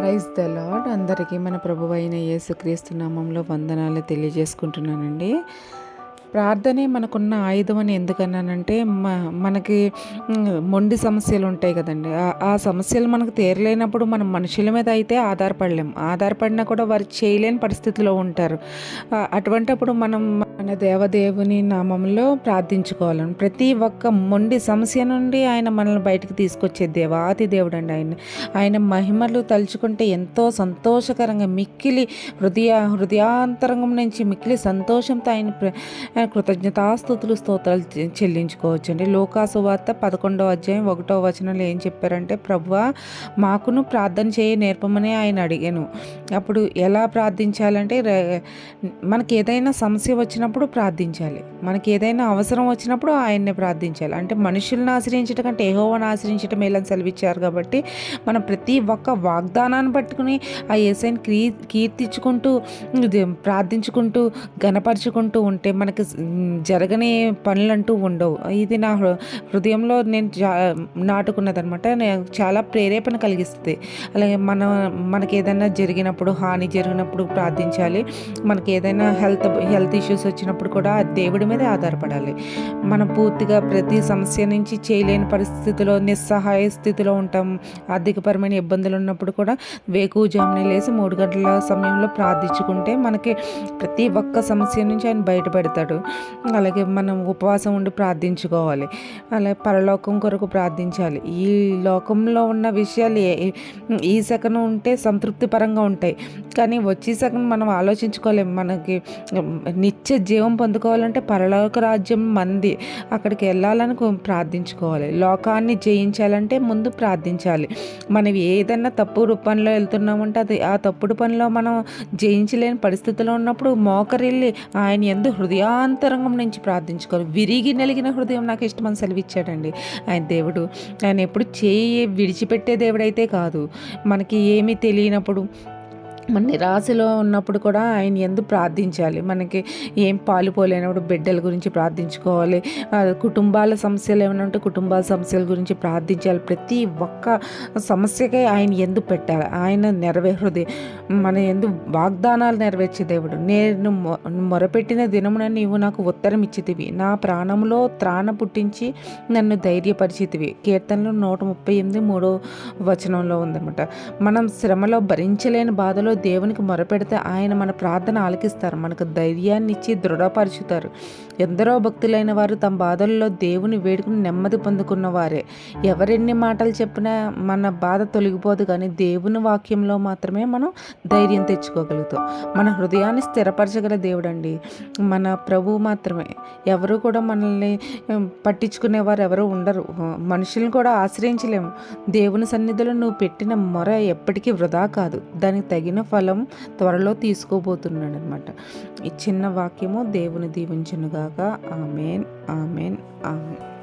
Praise the lord అందరికీ మన ప్రభు అయిన యేసుక్రీస్తు నామంలో వందనాలు తెలియజేసుకుంటున్నానండి. ప్రార్థనే మనకున్న ఆయుధం అని ఎందుకన్నానంటే మ మనకి మొండి సమస్యలు ఉంటాయి కదండి. ఆ సమస్యలు మనకు తీరలేనప్పుడు మనం మనుషుల మీద అయితే ఆధారపడలేం. ఆధారపడినా కూడా వారు చేయలేని పరిస్థితిలో ఉంటారు. అటువంటప్పుడు మనం మన దేవదేవుని నామంలో ప్రార్థించుకోవాలని. ప్రతి ఒక్క మొండి సమస్య నుండి ఆయన మనల్ని బయటకు తీసుకొచ్చే దేవాతి దేవుడు అండి ఆయన. ఆయన మహిమలు తలుచుకుంటే ఎంతో సంతోషకరంగా మిక్కిలి హృదయ హృదయాంతరంగం నుంచి మిక్కిలి సంతోషంతో ఆయన కృతజ్ఞతాస్థుతులు స్తోత్రాలు చెల్లించుకోవచ్చు అండి లోకాసు వార్త పదకొండవ అధ్యాయం ఒకటో వచనంలో ఏం చెప్పారంటే ప్రభు మాకును ప్రార్థన చేయ నేర్పమని ఆయన అడిగాను. అప్పుడు ఎలా ప్రార్థించాలంటే మనకి ఏదైనా సమస్య వచ్చినప్పుడు ప్రార్థించాలి. మనకి ఏదైనా అవసరం వచ్చినప్పుడు ఆయన్నే ప్రార్థించాలి. అంటే మనుషులను ఆశ్రయించడం కంటే ఏహోవను ఆశ్రయించడం మేలని సెలవిచ్చారు కాబట్టి మనం ప్రతి ఒక్క వాగ్దానాన్ని పట్టుకుని ఆ ఏసైని క్రీ కీర్తించుకుంటూ ప్రార్థించుకుంటూ గనపరుచుకుంటూ ఉంటే మనకి జరగని పనులంటూ ఉండవు. ఇది నా హృదయంలో నేను నాటుకున్నదనమాట. చాలా ప్రేరేపణ కలిగిస్తుంది. అలాగే మన మనకి ఏదైనా జరిగినప్పుడు హాని జరిగినప్పుడు ప్రార్థించాలి. మనకి ఏదైనా హెల్త్ హెల్త్ ఇష్యూస్ వచ్చినప్పుడు కూడా దేవుడి మీద ఆధారపడాలి. మనం పూర్తిగా ప్రతి సమస్య నుంచి చేయలేని పరిస్థితిలో నిస్సహాయ స్థితిలో ఉంటాం. ఆర్థికపరమైన ఇబ్బందులు ఉన్నప్పుడు కూడా వేకు జాముని లేసి మూడు గంటల సమయంలో ప్రార్థించుకుంటే మనకి ప్రతి ఒక్క సమస్య నుంచి ఆయన బయటపడతాడు. అలాగే మనం ఉపవాసం ఉండి ప్రార్థించుకోవాలి. అలాగే పరలోకం కొరకు ప్రార్థించాలి. ఈ లోకంలో ఉన్న విషయాలు ఈ సెకను ఉంటే సంతృప్తిపరంగా ఉంటాయి. కానీ వచ్చే సెకండ్ మనం ఆలోచించుకోలేము మనకి నిత్య జీవం పొందుకోవాలంటే పరలోక రాజ్యం మంది. అక్కడికి వెళ్ళాలని ప్రార్థించుకోవాలి. లోకాన్ని జయించాలంటే ముందు ప్రార్థించాలి. మనం ఏదైనా తప్పు రూపంలో వెళ్తున్నామంటే అది ఆ తప్పుడు పనిలో మనం జయించలేని పరిస్థితిలో ఉన్నప్పుడు మోకరిల్లి ఆయన ఎందు హృదయాంతరంగం నుంచి ప్రార్థించుకోవాలి. విరిగి నలిగిన హృదయం నాకు ఇష్టమని సెలవిచ్చాడండి. ఆయన దేవుడు ఆయన ఎప్పుడు చేయి విడిచిపెట్టే దేవుడైతే కాదు. మనకి ఏమీ తెలియనప్పుడు మన నిరాశలో ఉన్నప్పుడు కూడా ఆయన ఎందు ప్రార్థించాలి. మనకి ఏం పాలుపోలేనప్పుడు బిడ్డల గురించి ప్రార్థించుకోవాలి. కుటుంబాల సమస్యలు ఏమైనా ఉంటే కుటుంబాల సమస్యల గురించి ప్రార్థించాలి. ప్రతి ఒక్క సమస్యకే ఆయన ఎందు పెట్టాలి. ఆయన నెరవేరుది. మన ఎందు వాగ్దానాలు నెరవేర్చే దేవుడు. నేను మొరపెట్టిన దినమున నీవు నాకు ఉత్తరం ఇచ్చితివి నా ప్రాణంలో త్రాణ పుట్టించి నన్ను ధైర్యపరిచితివి కీర్తనలో నూట ముప్పై ఎనిమిది మూడో వచనంలో ఉందన్నమాట. మనం శ్రమలో భరించలేని బాధలో దేవునికి మొరపెడితే ఆయన మన ప్రార్థన ఆలకిస్తారు. మనకు ధైర్యాన్ని ఇచ్చి దృఢపరుచుతారు. ఎందరో భక్తులైన వారు తమ బాధల్లో దేవుని వేడుకుని నెమ్మది పొందుకున్నవారే. ఎవరెన్ని మాటలు చెప్పినా మన బాధ తొలగిపోదు కానీ దేవుని వాక్యంలో మాత్రమే మనం ధైర్యం తెచ్చుకోగలుగుతాం. మన హృదయాన్ని స్థిరపరచగల దేవుడండి. మన ప్రభు మాత్రమే. ఎవరు కూడా మనల్ని పట్టించుకునేవారు ఎవరు ఉండరు. మనుషులను కూడా ఆశ్రయించలేము. దేవుని సన్నిధిలో నువ్వు పెట్టిన మొర ఎప్పటికీ వృధా కాదు. దానికి తగిన ఫలం త్వరలో తీసుకోబోతున్నాడు అనమాట ఈ చిన్న వాక్యము దేవుని ஆக ஆமேன் ஆமேன் ஆமேன்